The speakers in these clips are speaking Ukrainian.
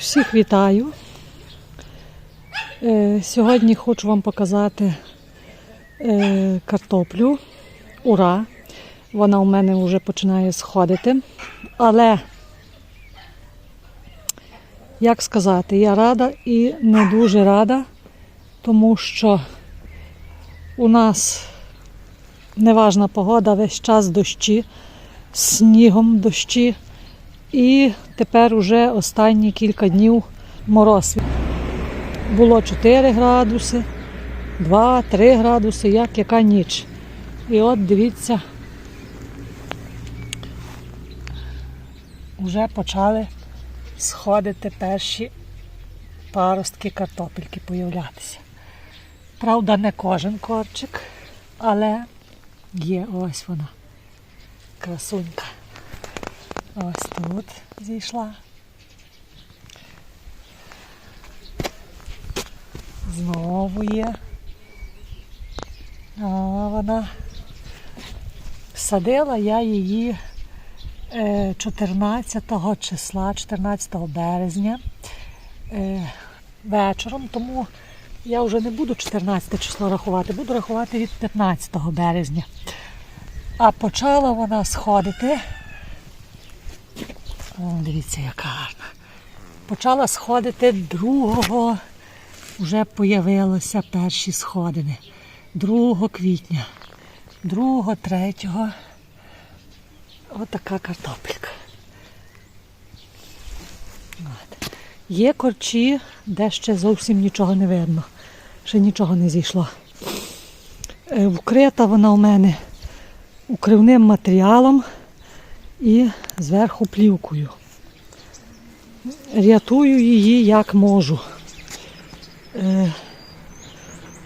Всіх вітаю. Е, Сьогодні хочу вам показати е, картоплю. Ура! Вона у мене вже починає сходити. Але, як сказати, я рада і не дуже рада, тому що у нас неважна погода, весь час дощі, снігом дощі. І тепер уже останні кілька днів мороз. Було 4 градуси, 2-3 градуси, як яка ніч. І от дивіться, вже почали сходити перші паростки картопельки появлятися. Правда, не кожен корчик, але є ось вона. Красунька. Ось тут зійшла. Знову є. А вона садила я її е, 14 числа, 14 березня е, вечором, тому я вже не буду 14 число рахувати, буду рахувати від 15 березня. А почала вона сходити. О, дивіться, яка гарна. Почала сходити другого, вже появилися перші сходини. 2 квітня. 2, 3. Отака картопелька. От. Є корчі, де ще зовсім нічого не видно. Ще нічого не зійшло. Е, Вкрита вона у мене укривним матеріалом і зверху плівкою. Рятую її як можу. Е,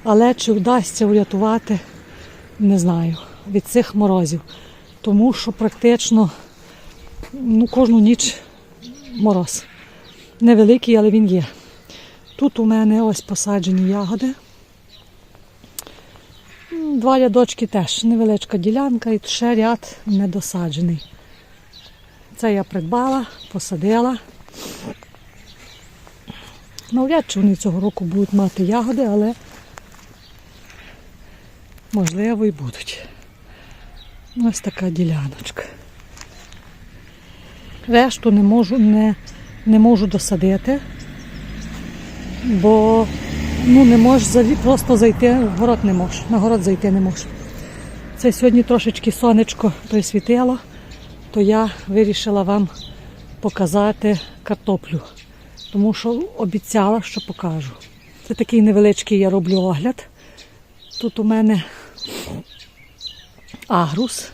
Але чи вдасться врятувати, не знаю, від цих морозів. Тому що практично ну, кожну ніч мороз. Невеликий, але він є. Тут у мене ось посаджені ягоди. Два рядочки теж, невеличка ділянка і ще ряд недосаджений. Це я придбала, посадила. Навряд чи вони цього року будуть мати ягоди, але можливо і будуть. Ось така діляночка. Решту не можу, не, не можу досадити, бо ну, не можеш просто зайти, в город не можеш, на город зайти не можеш. Це сьогодні трошечки сонечко присвітило то я вирішила вам показати картоплю, тому що обіцяла, що покажу. Це такий невеличкий я роблю огляд. Тут у мене агрус,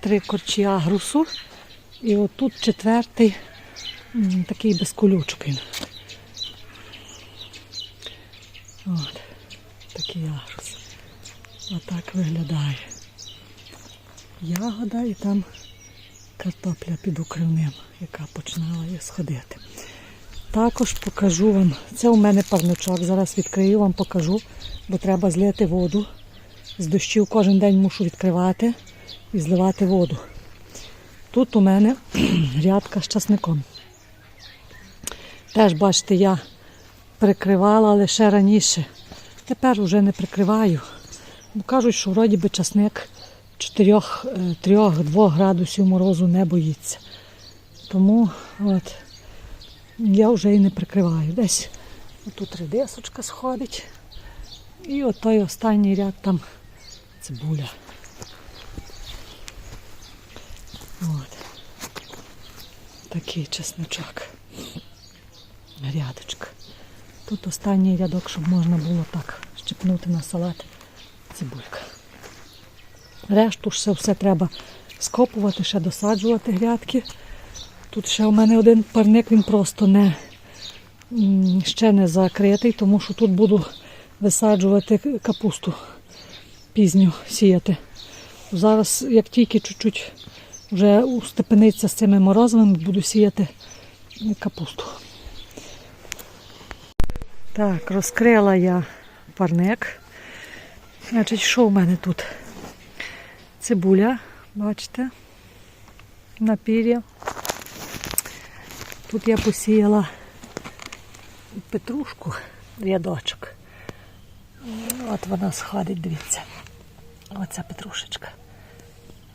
три корчі агрусу, і отут четвертий такий без колючок він. От, такий агрус. Отак виглядає ягода і там картопля під укривним, яка починала сходити. Також покажу вам, це у мене парничок, зараз відкрию вам покажу, бо треба злити воду. З дощів кожен день мушу відкривати і зливати воду. Тут у мене рядка з часником. Теж, бачите, я прикривала лише раніше. Тепер вже не прикриваю. Бо кажуть, що вроді би часник 4-2 градусів морозу не боїться. Тому от, я вже і не прикриваю. Десь тут редисочка сходить. І от той останній ряд там цибуля. От. Такий чесночок. Рядочка. Тут останній рядок, щоб можна було так щепнути на салат цибулька. Решту ще все треба скопувати, ще досаджувати грядки. Тут ще у мене один парник, він просто не, ще не закритий, тому що тут буду висаджувати капусту пізню сіяти. Зараз, як тільки чуть-чуть вже устепениться з цими морозами, буду сіяти капусту. Так, розкрила я парник. Значить, що в мене тут? Цибуля, бачите, на пір'я. Тут я посіяла петрушку, рядочок. От вона сходить, дивіться. Оця петрушечка.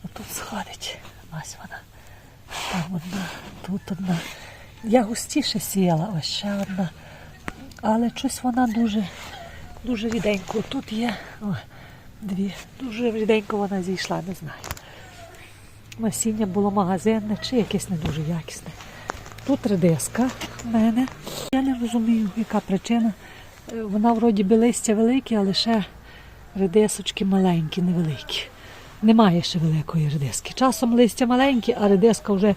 Отут сходить. Ось вона. Там одна, тут одна. Я густіше сіяла, ось ще одна. Але щось вона дуже, дуже ріденько. Тут є о, дві. Дуже ріденько вона зійшла, не знаю. Насіння було магазинне чи якесь не дуже якісне. Тут редиска в мене. Я не розумію, яка причина. Е, Вона вроді би листя великі, але ще редисочки маленькі, невеликі. Немає ще великої редиски. Часом листя маленькі, а редиска вже е,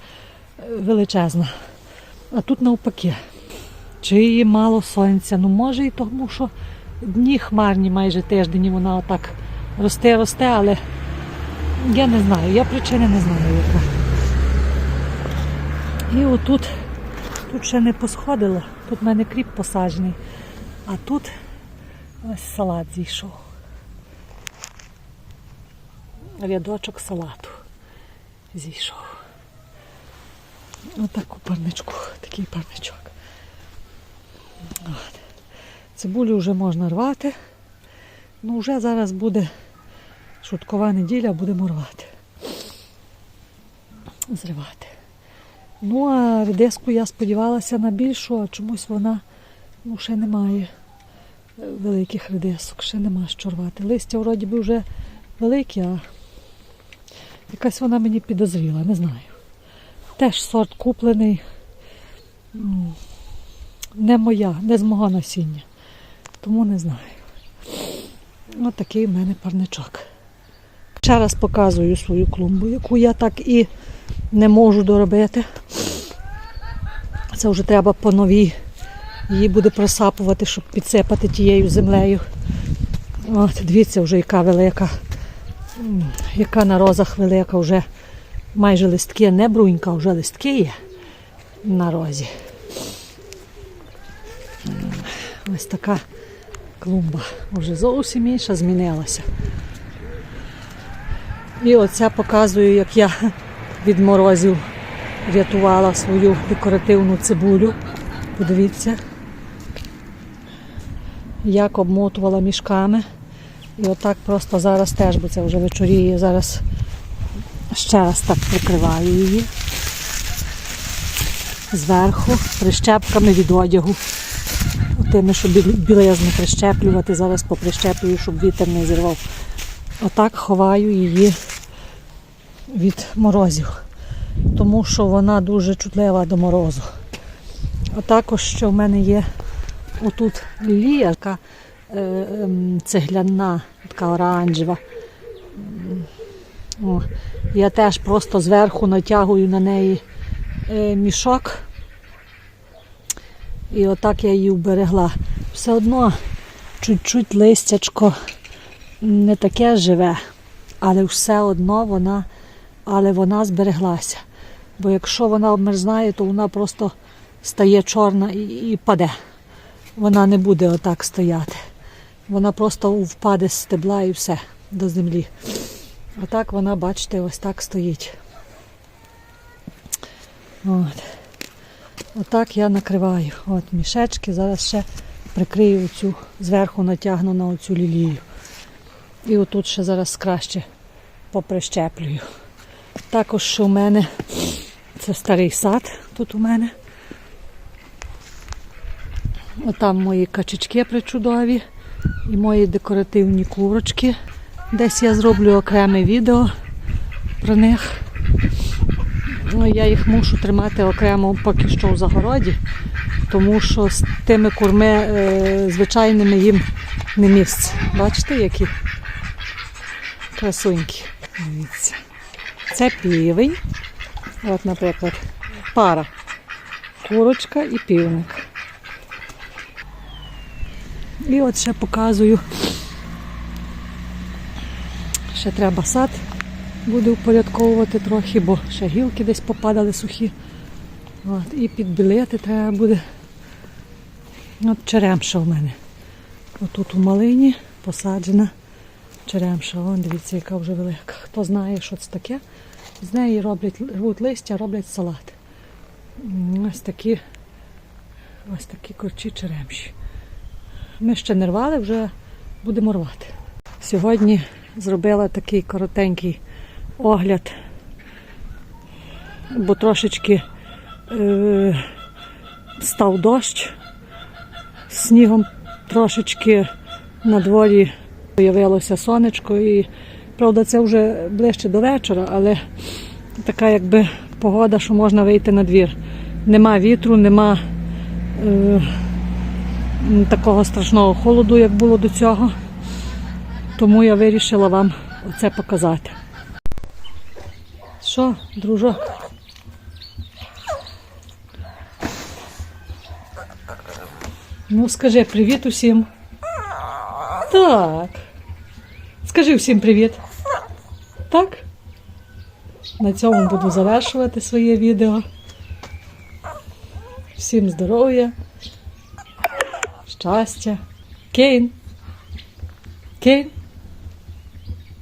величезна. А тут навпаки. Чи її мало сонця? Ну може і тому, що дні хмарні майже тиждень, і вона отак росте, росте, але я не знаю, я причини не знаю. І отут тут ще не посходило, тут в мене кріп посаджений, а тут ось салат зійшов. Рядочок салату зійшов. Отаку парничку, такий парничок. Цибулю вже можна рвати. Ну, вже зараз буде шуткова неділя, будемо рвати. Зривати. Ну, а редиску я сподівалася на більшу, а чомусь вона ну, ще немає е, великих редисок, ще нема що рвати. Листя вроді би вже великі, а якась вона мені підозріла, не знаю. Теж сорт куплений. Не моя, не з мого насіння. Тому не знаю. Ось такий в мене парничок. Ще раз показую свою клумбу, яку я так і не можу доробити. Це вже треба по новій. Її буде просапувати, щоб підсипати тією землею. От, дивіться, вже яка велика, яка на розах велика, вже майже листки, не брунька, вже листки є на розі. Ось така клумба. Вже зовсім інша змінилася. І оце показую, як я від морозів рятувала свою декоративну цибулю. Подивіться, як обмотувала мішками. І отак просто зараз теж, бо це вже вечоріє, зараз ще раз так прикриваю її. Зверху прищепками від одягу. Тими, щоб біл- білизну прищеплювати, зараз поприщеплюю, щоб вітер не зірвав. Отак ховаю її від морозів, тому що вона дуже чутлива до морозу. А також що в мене є отут лілія, така е, ем, цегляна, така оранжева. О, я теж просто зверху натягую на неї е, мішок. І отак я її вберегла. Все одно чуть-чуть листячко не таке живе, але все одно вона, але вона збереглася. Бо якщо вона обмерзнає, то вона просто стає чорна і, і паде. Вона не буде отак стояти. Вона просто впаде з стебла і все до землі. Отак вона, бачите, ось так стоїть. От. Отак я накриваю. От мішечки, зараз ще прикрию цю, зверху натягну на оцю лілію. І отут ще зараз краще поприщеплюю. Також у мене це старий сад тут у мене. Отам мої качечки причудові і мої декоративні курочки. Десь я зроблю окреме відео про них. Ну, я їх мушу тримати окремо поки що в загороді, тому що з тими курми е, звичайними їм не місце. Бачите, які красунькі. Дивіться. Це півень. От, наприклад, пара. Курочка і півник. І от ще показую. Ще треба сад буде упорядковувати трохи, бо ще гілки десь попадали сухі. От, і підбілити треба буде. От черемша в мене. Отут у малині посаджена черемша. Вон, дивіться, яка вже велика. Хто знає, що це таке, з неї роблять, рвуть листя, роблять салат. Ось такі, ось такі корчі черемші. Ми ще не рвали, вже будемо рвати. Сьогодні зробила такий коротенький огляд, бо трошечки е, став дощ, снігом трошечки на дворі появилося сонечко і правда це вже ближче до вечора, але така якби погода, що можна вийти на двір. Нема вітру, нема е, такого страшного холоду, як було до цього. Тому я вирішила вам оце показати. Що, дружок? Ну, скажи привіт усім. Так. Скажи всім привіт. Так? На цьому буду завершувати своє відео. Всім здоров'я, щастя. Кейн. Кейн.